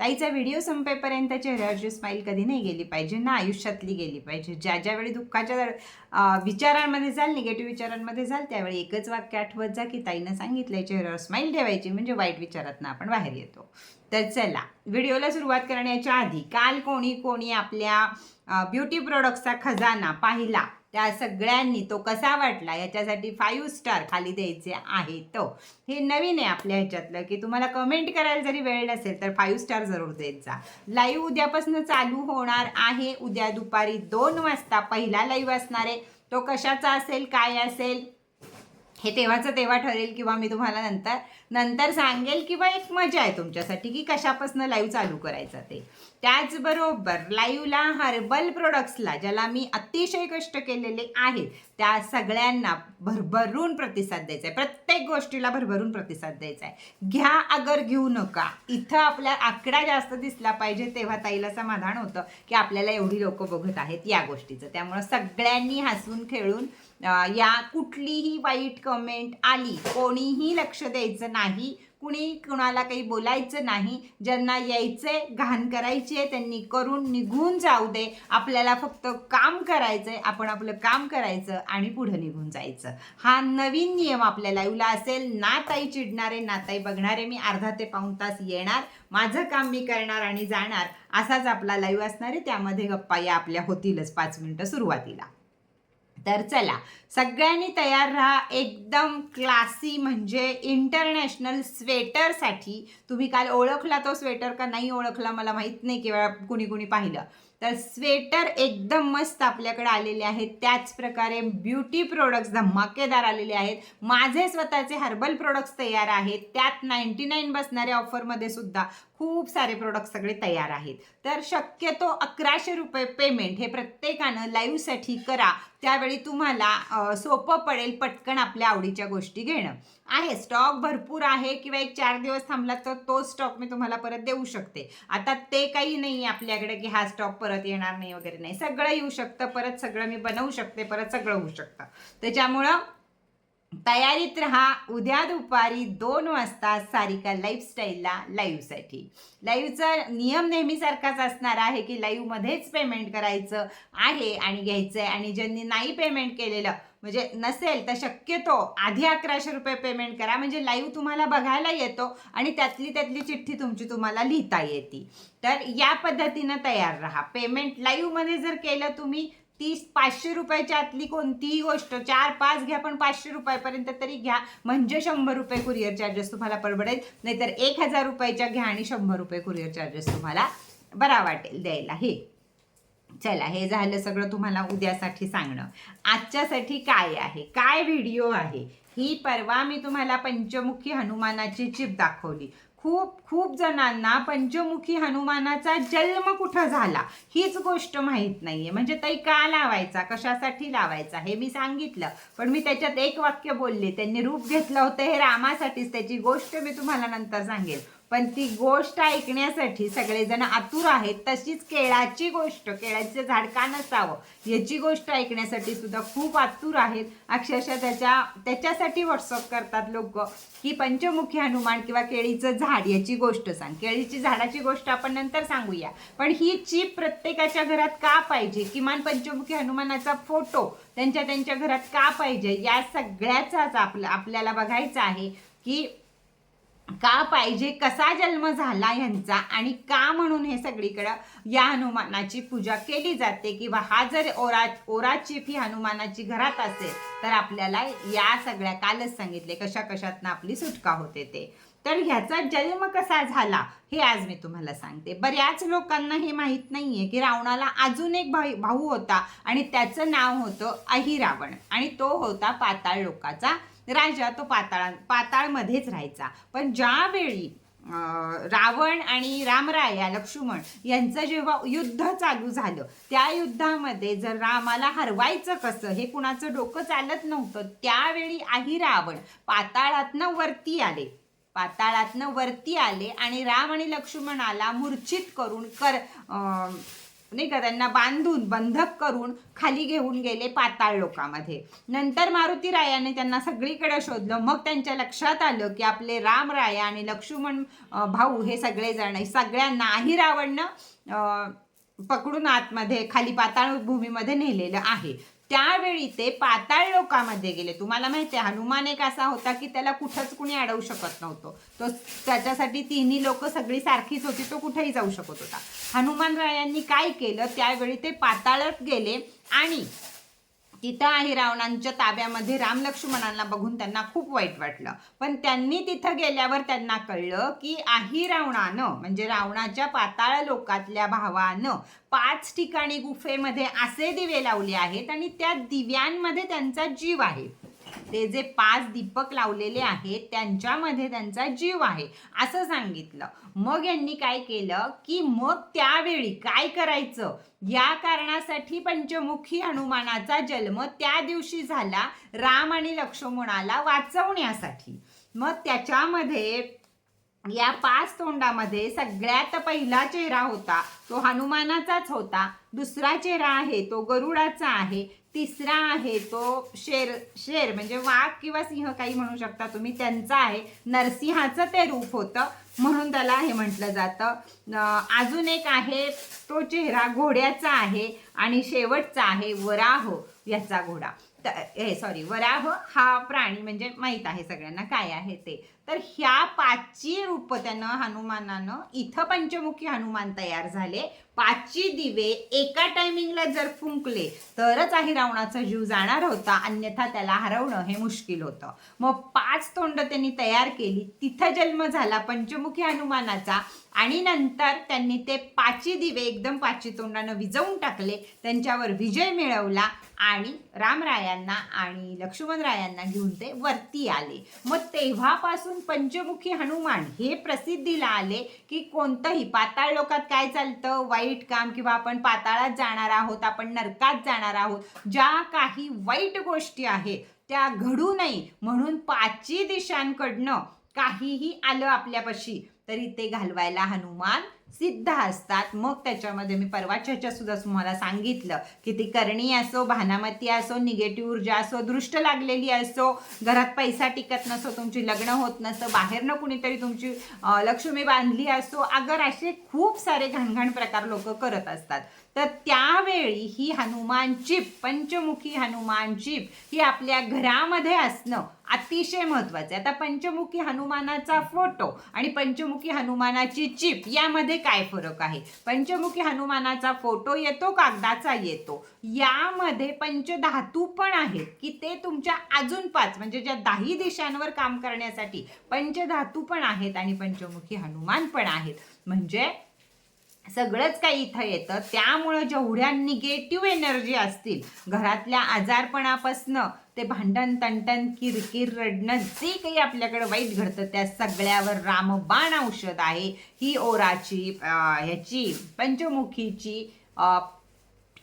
ताईचा video संपेपर्यंत चेहऱ्यावरची smile कधी नाही गेली पाहिजे. ना आयुष्यातली गेली पाहिजे. ज्या ज्यावेळी दुःखाच्या विचारांमध्ये जाल निगेटिव्ह विचारांमध्ये जाल त्यावेळी एकच वाक्य आठवत जा की ताईनं सांगितलंय चेहऱ्यावर स्माईल ठेवायची म्हणजे वाईट विचारातनं आपण बाहेर येतो. तर चला व्हिडिओला सुरुवात करण्याच्या आधी काल कोणी कोणी आपल्या ब्युटी प्रोडक्टचा खजाना पाहिला. त्या सगळ्यांनी तो कसा वाटला याच्यासाठी फाईव्ह स्टार खाली द्यायचे आहे तो. हे नवीन आहे आपल्या ह्याच्यातलं की तुम्हाला कमेंट करायला जरी वेळ नसेल तर फाईव्ह स्टार जरूर देत जा. लाईव्ह उद्यापासून चालू होणार आहे. उद्या दुपारी दोन वाजता पहिला लाईव्ह असणार आहे. तो कशाचा असेल काय असेल? हे तेव्हाचं तेव्हा ठरेल किंवा मी तुम्हाला नंतर नंतर सांगेल किंवा एक मजा आहे तुमच्यासाठी की कशापासून लाईव्ह चालू करायचं ते. त्याचबरोबर लाईव्हला हर्बल प्रोडक्ट्सला ज्याला मी अतिशय कष्ट केलेले आहेत त्या सगळ्यांना भरभरून प्रतिसाद द्यायचा आहे. प्रत्येक गोष्टीला भरभरून प्रतिसाद द्यायचा आहे. घ्या अगर घेऊ नका. इथं आपल्या आकडा जास्त दिसला पाहिजे तेव्हा ताईला समाधान होतं की आपल्याला एवढी लोक बघत आहेत या गोष्टीचं. त्यामुळं सगळ्यांनी हसून खेळून या कुठलीही वाईट कमेंट आली कोणीही लक्ष द्यायचं नाही कुणी कुणाला काही बोलायचं नाही ज्यांना यायचंय घाण करायची आहे त्यांनी करून निघून जाऊ दे. आपल्याला फक्त काम करायचंय आपण आपलं काम करायचं आणि पुढं निघून जायचं. हा नवीन नियम आपल्या लाईव्हला असेल ना ताई चिडणारे ना ताई बघणारे मी अर्धा ते पाऊण तास येणार माझं काम मी करणार आणि जाणार असाच आपला लाईव्ह असणार आहे. त्यामध्ये गप्पा या आपल्या होतीलच पाच मिनिटं सुरुवातीला. तर चला सगळ्यांनी तयार राहा. एकदम क्लासी म्हणजे इंटरनॅशनल स्वेटरसाठी तुम्ही काल ओळखला तो स्वेटर का नाही ओळखला मला माहीत नाही किंवा कुणी कुणी पाहिलं. तर स्वेटर एकदम मस्त आपल्याकडे आलेले आहेत. त्याच प्रकारे ब्युटी प्रोडक्ट्स धमाकेदार आलेले आहेत. माझे स्वतःचे हर्बल प्रोडक्ट्स तयार आहेत. त्यात नाईन्टी नाईन बसणाऱ्या ऑफरमध्ये सुद्धा खूप सारे प्रोडक्ट सगळे तयार आहेत. तर शक्यतो अकराशे रुपये पेमेंट हे प्रत्येकानं लाईव्हसाठी करा. त्यावेळी तुम्हाला सोपं पडेल पटकन आपल्या आवडीच्या गोष्टी घेणं. आहे स्टॉक भरपूर आहे किंवा एक चार दिवस थांबला तर तो स्टॉक मी तुम्हाला परत देऊ शकते. आता ते काही नाही आहे आपल्याकडे की हा स्टॉक परत येणार नाही वगैरे नाही. सगळं येऊ शकतं परत सगळं मी बनवू शकते परत सगळं होऊ शकतं. त्याच्यामुळं तयारीत राहा. उद्या दुपारी दोन वाजता सारिका लाईफस्टाईलला लाईव्हसाठी लाईव्हचा नियम नेहमीसारखाच असणार आहे की लाईव्हमध्येच पेमेंट करायचं आहे आणि घ्यायचं आहे आणि ज्यांनी नाही पेमेंट केलेलं म्हणजे नसेल तर शक्यतो आधी अकराशे रुपये पेमेंट करा. म्हणजे लाईव्ह तुम्हाला बघायला येतो आणि त्यातली त्यातली चिठ्ठी तुमची तुम्हाला लिहिता येते. तर या पद्धतीनं तयार राहा. पेमेंट लाईव्हमध्ये जर केलं तुम्ही तीस पाचशे रुपयाच्या आतली कोणतीही गोष्ट चार पाच घ्या पण पाचशे रुपयापर्यंत तरी घ्या. म्हणजे शंभर रुपये कुरिअर चार्जेस तुम्हाला परवडेल. नाहीतर एक हजार रुपयाच्या घ्या आणि शंभर रुपये कुरिअर चार्जेस तुम्हाला बरा वाटेल द्यायला. हे. चला हे झालं सगळं तुम्हाला उद्यासाठी सांगणं. आजच्यासाठी काय आहे? काय व्हिडिओ आहे? ही परवा मी तुम्हाला पंचमुखी हनुमानाची चिप दाखवली. खूप खूप जणांना पंचमुखी हनुमानाचा जन्म कुठं झाला? हीच गोष्ट माहीत नाही आहे म्हणजे ताई का लावायचा? कशासाठी लावायचा? हे मी सांगितलं. पण मी त्याच्यात एक वाक्य बोलले. त्यांनी रूप घेतलं होतं हे रामासाठीच. त्याची गोष्ट मी तुम्हाला नंतर सांगेल. पण ती गोष्ट ऐकण्यासाठी सगळेजण आतुर आहेत. तशीच केळाची गोष्ट केळाचं झाड का नसावं याची गोष्ट ऐकण्यासाठी सुद्धा खूप आतुर आहेत. अक्षरशः त्याच्या त्याच्यासाठी व्हॉट्सअप करतात लोक की पंचमुखी हनुमान किंवा केळीचं झाड याची गोष्ट सांग. केळीची झाडाची गोष्ट आपण नंतर सांगूया. पण ही चीप प्रत्येकाच्या घरात का पाहिजे? किमान पंचमुखी हनुमानाचा फोटो त्यांच्या त्यांच्या घरात का पाहिजे? या सगळ्याचाच आपलं आपल्याला बघायचं आहे की का पाहिजे कसा जन्म झाला यांचा आणि का म्हणून हे सगळीकडं या हनुमानाची पूजा केली जाते किंवा हा जर ओरा ओराची फी हनुमानाची घरात असेल तर आपल्याला या सगळ्या कालच सांगितले कशा कशातनं आपली सुटका होते ते. तर ह्याचा जन्म कसा झाला हे आज मी तुम्हाला सांगते. बऱ्याच लोकांना हे माहीत नाहीये की रावणाला अजून एक भाई भाऊ होता आणि त्याचं नाव होतं अहिरावण आणि तो होता पाताळ लोकाचा राजा तो पाताळा पाताळमध्येच राहायचा. पण ज्यावेळी रावण आणि रामराया लक्ष्मण यांचं जेव्हा युद्ध चालू झालं त्या युद्धामध्ये जर रामाला हरवायचं कसं हे कुणाचं डोकं चालत नव्हतं त्यावेळी आई रावण पाताळातनं वरती आले. पाताळातनं वरती आले आणि राम आणि लक्ष्मणाला मूर्छित करून कर आ, नाही का त्यांना बांधून बंधक करून खाली घेऊन गेले पाताळ लोकामध्ये. नंतर मारुती रायाने त्यांना सगळीकडे शोधलं. मग त्यांच्या लक्षात आलं की आपले राम राया आणि लक्ष्मण भाऊ हे सगळेजण सगळ्यांनाही रावणनं पकडून आतमध्ये खाली पाताळ भूमीमध्ये नेलेलं आहे. त्यावेळी ते पाताळ लोकामध्ये गेले. तुम्हाला माहिती आहे हनुमान एक असा होता की त्याला कुठंच कुणी अडवू शकत नव्हतं. तो त्याच्यासाठी तिन्ही लोक सगळी सारखीच होती तो कुठेही जाऊ शकत होता. हनुमान रायांनी काय केलं? त्यावेळी ते पाताळात गेले आणि तिथं आहे रावणांच्या ताब्यामध्ये राम लक्ष्मणांना बघून त्यांना खूप वाईट वाटलं. पण त्यांनी तिथं गेल्यावर त्यांना कळलं की आही रावणानं म्हणजे रावणाच्या पाताळ लोकातल्या भावानं पाच ठिकाणी गुफेमध्ये असे दिवे लावले आहेत आणि त्या दिव्यांमध्ये त्यांचा जीव आहे. ते जे पाच दीपक लावलेले आहेत त्यांच्यामध्ये त्यांचा जीव आहे. असं सांगितलं. मग यांनी काय केलं की मग त्यावेळी काय करायचं? या कारणासाठी पंचमुखी हनुमानाचा जन्म त्या दिवशी झाला राम आणि लक्ष्मणाला वाचवण्यासाठी. मग त्याच्यामध्ये या पाच तोंडामध्ये सगळ्यात पहिला चेहरा होता तो हनुमानाचाच होता. दुसरा चेहरा आहे तो गरुडाचा आहे. तिसरा आहे तो शेर शेर म्हणजे वाघ किंवा सिंह काही म्हणू शकता तुम्ही. त्यांचा आहे. नरसिंहाचं ते रूप होतं म्हणून त्याला हे म्हटलं जातं. अजून एक आहे तो चेहरा घोड्याचा आहे आणि शेवटचा आहे वराह याचा घोडा. हे सॉरी वराह हा प्राणी म्हणजे माहीत आहे सगळ्यांना काय आहे ते. तर ह्या पाचची रूप त्यानं हनुमानानं इथं पंचमुखी हनुमान तयार झाले. पाचची दिवे एका टायमिंगला जर फुंकले तरच आहे रावणाचा जीव जाणार होता. अन्यथा त्याला हरवणं हे मुश्किल होतं. मग पाच तोंड त्यांनी तयार केली. तिथं जन्म झाला पंचमुखी हनुमानाचा. आणि नंतर त्यांनी ते पाची दिवे एकदम पाची तोंडानं विजवून टाकले. त्यांच्यावर विजय मिळवला आणि रामरायांना आणि लक्ष्मणरायांना घेऊन ते वरती आले. मग तेव्हापासून पंचमुखी हनुमान हे प्रसिद्धीला आले की कोणतंही पाताळ लोकात काय चालतं? वाईट काम किंवा आपण पाताळात जाणार आहोत आपण नरकात जाणार आहोत ज्या काही वाईट गोष्टी आहेत त्या घडू नये म्हणून पाचही दिशांकडनं काहीही आलं आपल्यापाशी तरी ते घालवायला हनुमान सिद्ध असतात. मग त्याच्यामध्ये मी परवाच्या सुद्धा तुम्हाला सांगितलं की ती करणी असो भानामती असो निगेटिव्ह ऊर्जा असो दृष्ट लागलेली असो घरात पैसा टिकत नसो तुमची लग्न होत नसतं बाहेरनं कुणीतरी तुमची लक्ष्मी बांधली असो अगर असे खूप सारे घाणघाण प्रकार लोक करत असतात. तर त्यावेळी ही हनुमान जीप पंचमुखी हनुमान जीप ही आपल्या घरामध्ये असणं अतिशय महत्वाचं आहे. आता पंचमुखी हनुमानाचा फोटो आणि पंचमुखी हनुमानाची चिप यामध्ये काय फरक आहे? पंचमुखी हनुमानाचा फोटो येतो कागदाचा येतो. यामध्ये पंचधातू पण आहेत की ते तुमच्या अजून पाच म्हणजे ज्या दाही दिशांवर काम करण्यासाठी पंचधातू पण आहेत आणि पंचमुखी हनुमान पण आहेत. म्हणजे सगळंच काही इथं येतं. त्यामुळं जेवढ्या निगेटिव्ह एनर्जी असतील घरातल्या आजारपणापासनं ते भांडण तंटण किरकिर रडणं जे काही आपल्याकडे वाईट घडतं त्या सगळ्यावर रामबाण औषध आहे. ही ओराची ह्याची पंचमुखीची चीप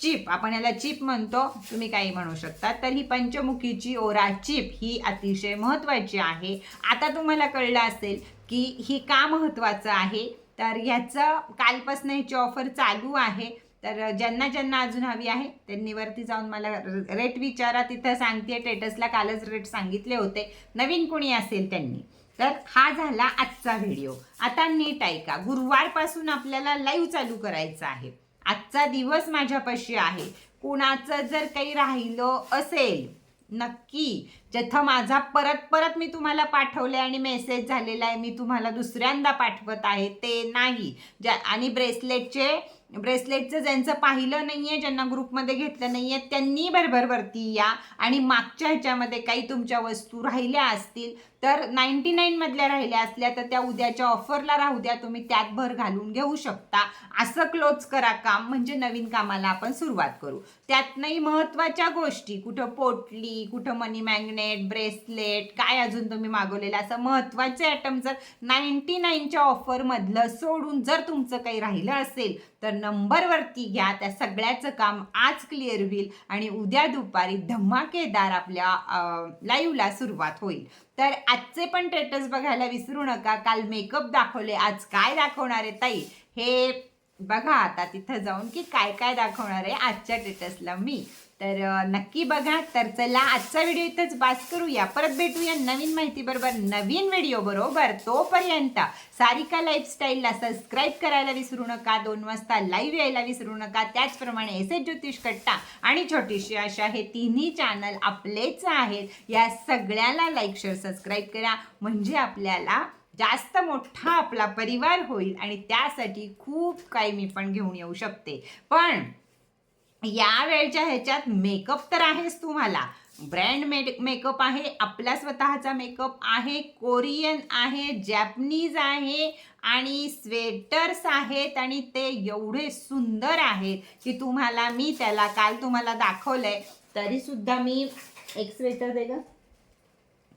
चिप आपण याला चिप म्हणतो तुम्ही काही म्हणू शकता. तर ही पंचमुखीची ओरा चिप ही अतिशय महत्त्वाची आहे. आता तुम्हाला कळलं असेल की ही का महत्त्वाचं आहे? तर ह्याचं कालपासून ह्याची ऑफर चालू आहे. तर ज्यांना ज्यांना अजून हवी आहे त्यांनी वरती जाऊन मला रेट विचारा. तिथं सांगते टेटसला कालच रेट सांगितले होते. नवीन कोणी असेल त्यांनी. तर हा झाला आजचा व्हिडिओ आता नीट ऐका. गुरुवारपासून आपल्याला लाईव्ह चालू करायचं आहे. आजचा दिवस माझ्यापाशी आहे. कुणाचं जर काही राहिलं असेल नक्की. जथं माझा परत परत मी तुम्हाला पाठवले आणि मेसेज झालेला आहे मी तुम्हाला दुसऱ्यांदा पाठवत आहे ते नाही. ज्या आणि ब्रेसलेटचे ब्रेसलेटचं ज्यांचं पाहिलं नाही आहे ज्यांना ग्रुपमध्ये घेतलं नाही आहे त्यांनी भरभरवरती या. आणि मागच्या ह्याच्यामध्ये काही तुमच्या वस्तू राहिल्या असतील तर नाईन्टी नाईनमधल्या राहिल्या असल्या तर त्या उद्याच्या ऑफरला राहू द्या. तुम्ही त्यात भर घालून घेऊ शकता. असं क्लोज करा काम म्हणजे नवीन कामाला आपण सुरुवात करू. त्यातनंही महत्त्वाच्या गोष्टी कुठं पोटली कुठं मनी मॅग्नेट ब्रेसलेट काय अजून तुम्ही मागवलेलं असं महत्त्वाचे आयटम जर नाईन्टी नाईनच्या ऑफरमधलं सोडून जर तुमचं काही राहिलं असेल तर नंबरवरती घ्या त्या सगळ्याचं काम आज क्लिअर होईल आणि उद्या दुपारी धमाकेदार आपल्या लाईव्हला सुरुवात होईल. तर आजचे पण टेटस बघायला विसरू नका. काल मेकअप दाखवले आज काय दाखवणार आहे ताई? हे बघा आता तिथं जाऊन की काय काय दाखवणार आहे आजच्या टेटसला मी. तर नक्की बघा. तर चला आजचा व्हिडिओ इथंच बास करूया. परत भेटूया नवीन माहिती बरोबर नवीन व्हिडिओ बरोबर तोपर्यंत. सारिका लाईफस्टाईलला सबस्क्राईब करायला विसरू नका. दोन वाजता लाईव्ह यायला विसरू नका. त्याचप्रमाणे एस एस ज्योतिष कट्टा आणि छोटीशी आशा हे तिन्ही चॅनल आपलेच आहेत. या सगळ्याला लाईक शेअर सबस्क्राईब करा. म्हणजे आपल्याला जास्त मोठा आपला परिवार होईल आणि त्यासाठी खूप काही मी पण घेऊन येऊ शकते. पण या वेळच्या ह्याच्यात मेकअप तर आहेच तुम्हाला. ब्रँड मेड मेकअप आहे आपला स्वतःचा मेकअप आहे कोरियन आहे जॅपनीज आहे आणि स्वेटर्स आहेत आणि ते एवढे सुंदर आहेत की तुम्हाला मी त्याला काल तुम्हाला दाखवलं आहे तरीसुद्धा मी एक स्वेटर दे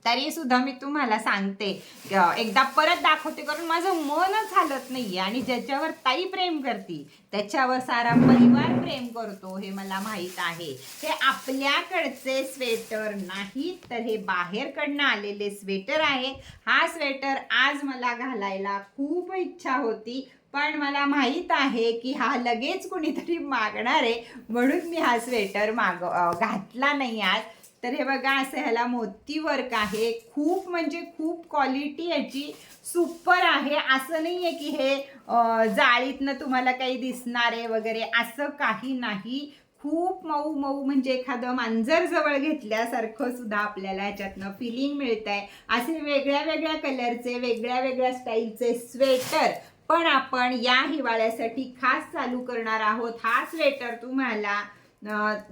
तरी सुद्धा मी तुम्हाला सांगते. एकदा परत दाखवते कारण माझं मनच हालत नाहीये आणि ज्याच्यावर ताई प्रेम करती त्याच्यावर सारा परिवार प्रेम करतो हे मला माहीत आहे. हे आपल्याकडचे स्वेटर नाही तर हे बाहेरकडनं आलेले स्वेटर आहे. हा स्वेटर आज मला घालायला खूप इच्छा होती पण मला माहीत आहे की हा लगेच कुणीतरी मागणार आहे म्हणून मी हा स्वेटर माग घातला नाही आज. तर हे बघा असं ह्याला मोती वर्क आहे. खूप म्हणजे खूप क्वालिटी याची सुपर आहे. असं नाही आहे की हे जाळीतनं तुम्हाला काही दिसणार आहे वगैरे. असं काही नाही. खूप मऊ मऊ म्हणजे एखादं मांजर जवळ घेतल्यासारखं सुद्धा आपल्याला ह्याच्यातनं फिलिंग मिळत आहे असे वेगळ्या वेगळ्या कलरचे वेगळ्या वेगळ्या स्टाईलचे स्वेटर पण आपण या हिवाळ्यासाठी खास चालू करणार आहोत. हा स्वेटर तुम्हाला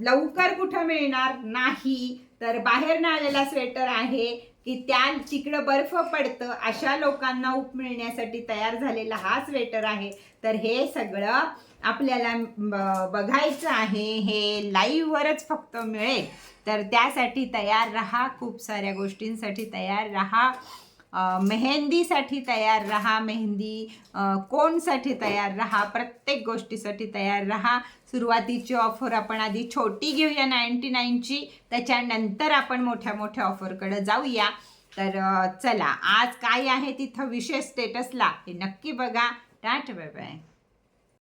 लवकर कुठं मिळणार? नाही. तर बाहेर आलेला स्वेटर आहे की त्या तिकडं बर्फ पडतं अशा लोकांना उप मिळण्यासाठी तयार झालेला हा स्वेटर आहे. तर हे सगळं आपल्याला ब- बघायचं आहे. हे लाईव्हवरच फक्त मिळेल. तर त्यासाठी तयार राहा. खूप साऱ्या गोष्टींसाठी तयार राहा. मेहंदीसाठी तयार राहा मेहंदी कोणसाठी तयार राहा प्रत्येक गोष्टीसाठी तयार राहा. सुरुवातीची ऑफर आपण आधी छोटी घेऊया नाईन्टी नाईनची त्याच्यानंतर आपण मोठ्या मोठ्या ऑफरकडं जाऊया. तर चला आज काय आहे तिथं विशेष स्टेटसला हे नक्की बघा. टाट बाय बाय.